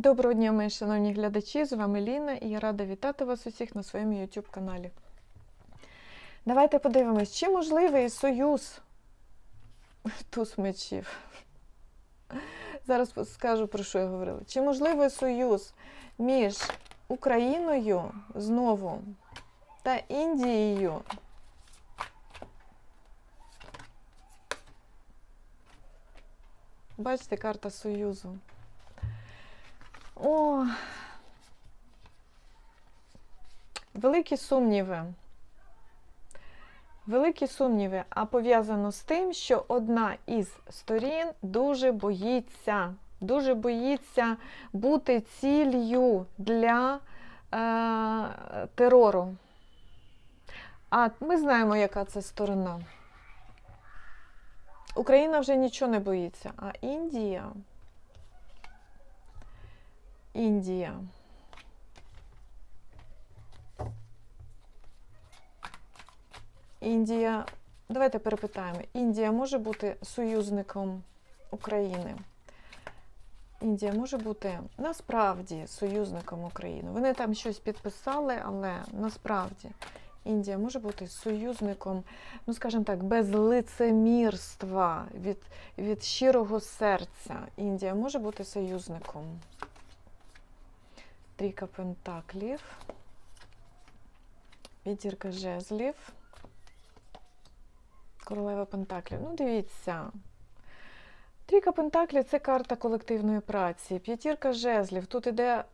Доброго дня, мої шановні глядачі! З вами Ліна і я рада вітати вас усіх на своєму YouTube каналі. Давайте подивимось, чи можливий союз туз мечів. Зараз скажу, про що я говорила. Чи можливий союз між Україною знову та Індією? Бачите, карта Союзу. О, великі сумніви. Великі сумніви, а пов'язано з тим, що одна із сторін дуже боїться, дуже боїться бути ціллю для е, терору. А ми знаємо, яка це сторона. Україна вже нічого не боїться, а Індія. Індія. Індія. Давайте перепитаємо. Індія може бути союзником України? Індія може бути насправді союзником України. Вони там щось підписали, але насправді Індія може бути союзником, ну скажімо так, без лицемірства, від, від щирого серця. Індія може бути союзником. Трійка пентаклів, п'ятірка жезлів, королева пентаклів. Ну, дивіться. Трійка пентаклів це карта колективної праці. П'ятірка жезлів. Тут іде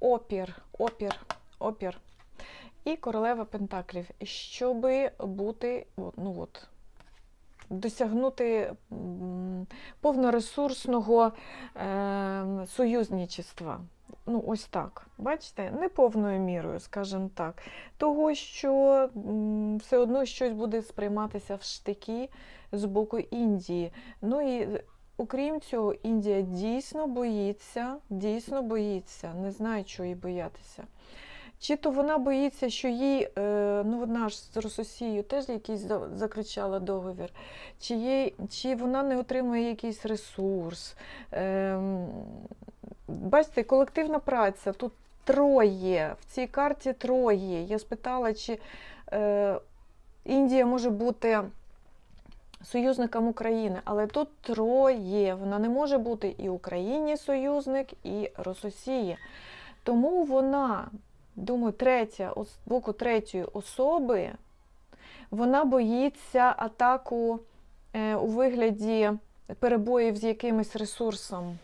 опір, опір, опір. І королева пентаклів. Щоби бути, ну от, досягнути повноресурсного е, союзничества. Ну, ось так. Бачите, не повною мірою, скажімо так. Того, що все одно щось буде сприйматися в штики з боку Індії. Ну і окрім цього, Індія дійсно боїться, дійсно боїться, не знаю, чого їй боятися. Чи то вона боїться, що їй, е, ну вона ж з Росією теж якийсь за- заключала договір, чи, їй, чи вона не отримує якийсь ресурс. Бачите, колективна праця, тут троє, в цій карті троє. Я спитала, чи е, Індія може бути союзником України, але тут троє. Вона не може бути і Україні союзник, і Рососії. Тому вона, думаю, третя, з боку третьої особи, вона боїться атаку е, у вигляді перебоїв з якимось ресурсом.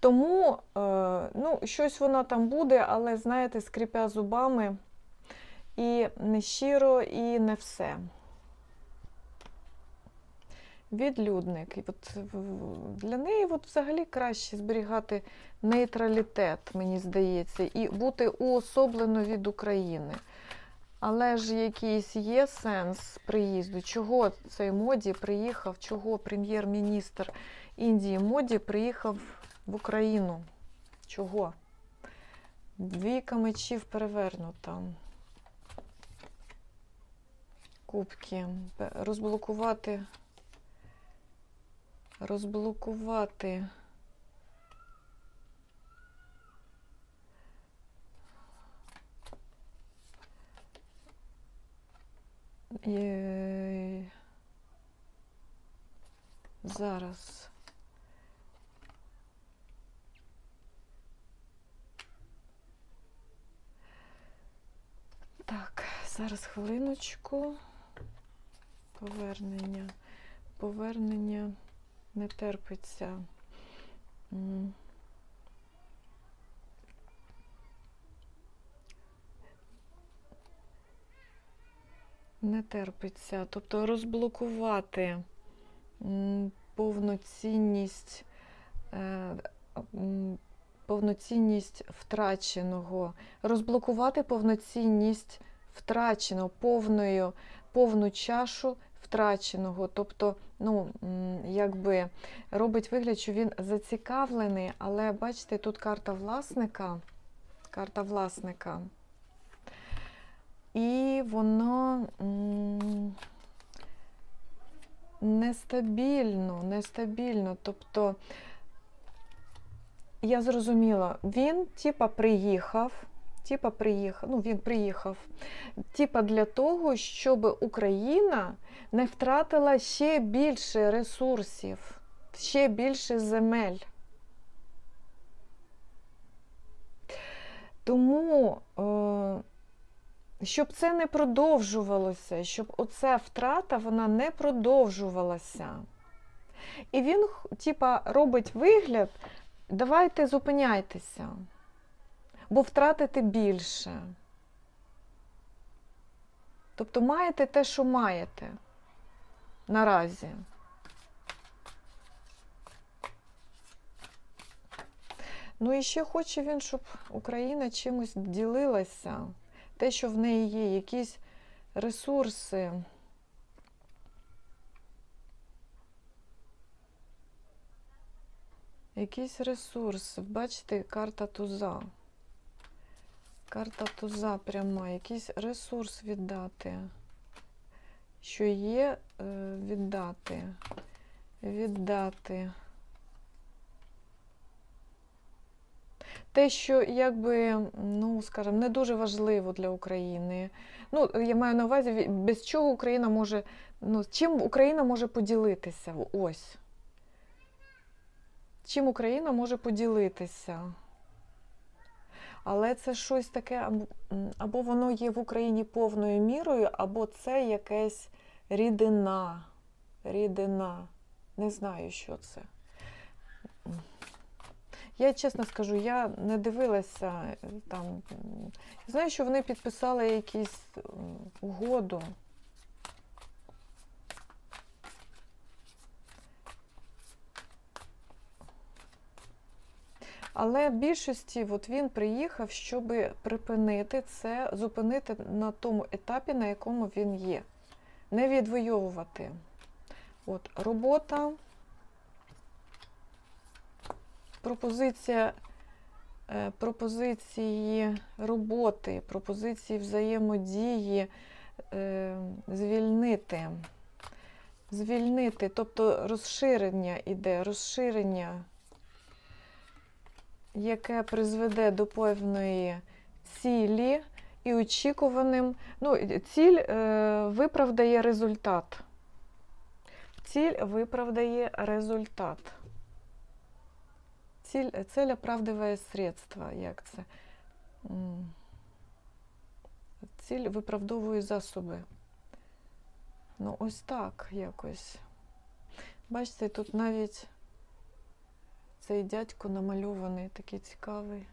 Тому е, ну, щось вона там буде, але, знаєте, скрипя зубами, і не щиро, і не все. Відлюдник. І от для неї от взагалі краще зберігати нейтралітет, мені здається, і бути уособлено від України. Але ж якийсь є сенс приїзду, чого цей моді приїхав, чого прем'єр-міністр Індії Моді приїхав в Україну. Чого? Двійка мечів перевернута. Кубки. Розблокувати. Розблокувати. Е, Зараз. Так, зараз хвилиночку. Повернення. Повернення не терпиться. Не терпиться. Тобто розблокувати повноцінність, е, повноцінність втраченого, розблокувати повноцінність втраченого, повною, повну чашу втраченого. Тобто, ну, якби робить вигляд, що він зацікавлений, але бачите, тут карта власника. Карта власника. І воно нестабільно, нестабільно. Тобто я зрозуміла, він типа приїхав. Типа приїхав, ну він приїхав, типа для того, щоб Україна не втратила ще більше ресурсів, ще більше земель. Тому, е, щоб це не продовжувалося, щоб оця втрата вона не продовжувалася. І він, типа, робить вигляд, давайте зупиняйтеся, бо втратите більше. Тобто маєте те, що маєте наразі. Ну і ще хоче він, щоб Україна чимось ділилася. Те, що в неї є, якісь ресурси. Якийсь ресурс. Бачите, карта туза. Карта туза пряма, якийсь ресурс віддати. Що є, е, віддати. Віддати. Те, що якби, ну скажімо, не дуже важливо для України. Ну, я маю на увазі, без чого Україна може, ну, чим Україна може поділитися? Ось. Чим Україна може поділитися? Але це щось таке, або- воно є в Україні повною мірою, або це якась рідина. Рідина. Не знаю, що це. Я чесно скажу, я не дивилася е, там. Знаю, що вони підписали якусь угоду. Але в більшості от він приїхав, щоб припинити це, зупинити на тому етапі, на якому він є. Не відвоювати. От, робота, пропозиція, е, пропозиції роботи, пропозиції взаємодії, е, звільнити. Звільнити, тобто розширення іде, розширення яке призведе до певної цілі і очікуваним. Ну, ціль е, виправдає результат. Ціль виправдає результат. Ціль, цель оправдывает средства, як це? Ціль виправдовує засоби. Ну, ось так якось. Бачите, тут навіть цей дядько намальований такий цікавий,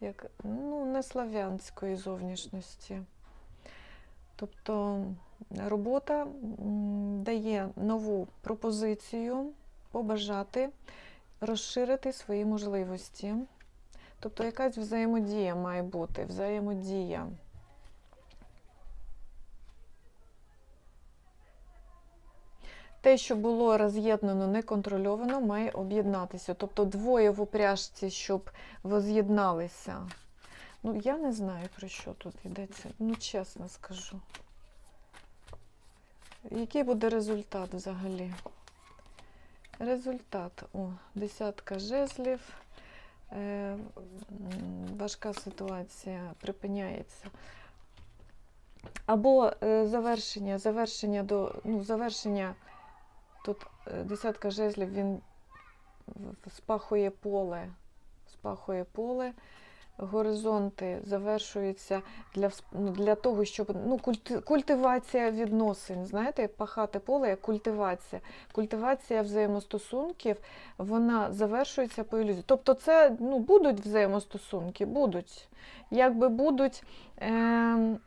як ну, не слав'янської зовнішності. Тобто робота дає нову пропозицію побажати розширити свої можливості. Тобто якась взаємодія має бути, взаємодія. Те, що було роз'єднано, неконтрольовано, має об'єднатися. Тобто двоє в упряжці, щоб воз'єдналися. Ну, я не знаю, про що тут йдеться. Ну, чесно скажу. Який буде результат взагалі? Результат. О, десятка жезлів. Е, важка ситуація припиняється. Або е, завершення, завершення до, ну, завершення Тут е, десятка жезлів, він спахує поле, спахує поле, горизонти завершуються для, ну, для того, щоб ну, культи, культивація відносин. Знаєте, пахати поле як культивація. Культивація взаємостосунків, вона завершується по ілюзії. Тобто, це ну, будуть взаємостосунки, будуть. Якби будуть е,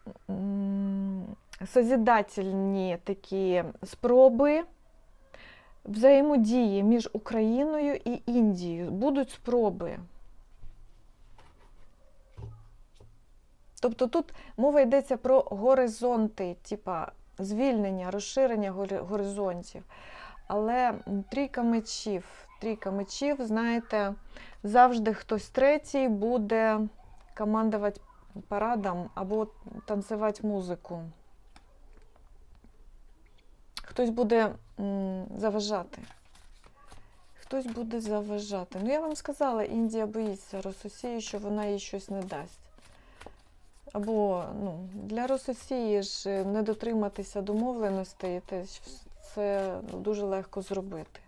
созідательні такі спроби взаємодії між Україною і Індією. Будуть спроби. Тобто тут мова йдеться про горизонти, типа звільнення, розширення горизонтів. Але трійка мечів, трійка мечів, знаєте, завжди хтось третій буде командувати парадом або танцювати музику. Хтось буде заважати. хтось буде заважати. Ну, я вам сказала, Індія боїться Рососії, що вона їй щось не дасть. Або ну, для Рососії ж е, не дотриматися домовленостей, це ну, дуже легко зробити.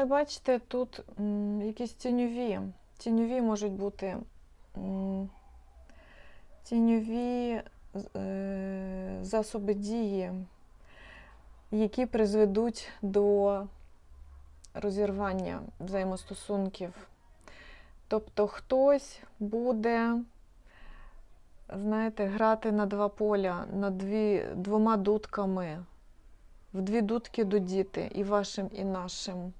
Але бачите, тут м, якісь тіньові. Тіньові можуть бути м, тіньові е, засоби дії, які призведуть до розірвання взаємостосунків. Тобто хтось буде, знаєте, грати на два поля, на дві, двома дудками, в дві дудки дудіти, і вашим, і нашим.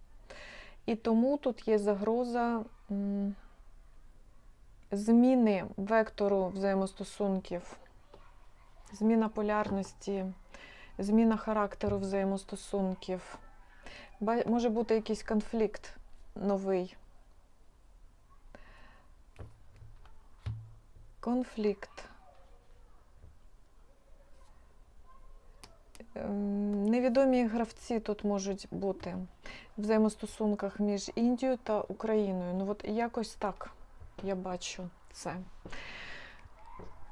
І тому тут є загроза зміни вектору взаємостосунків, зміна полярності, зміна характеру взаємостосунків. Може бути якийсь конфлікт новий. Конфлікт. Невідомі гравці тут можуть бути в взаємостосунках між Індією та Україною. Ну, от якось так я бачу це.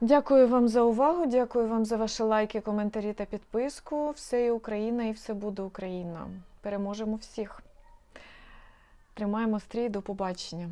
Дякую вам за увагу, дякую вам за ваші лайки, коментарі та підписку. Все є Україна і все буде Україна. Переможемо всіх. Тримаємо стрій, до побачення.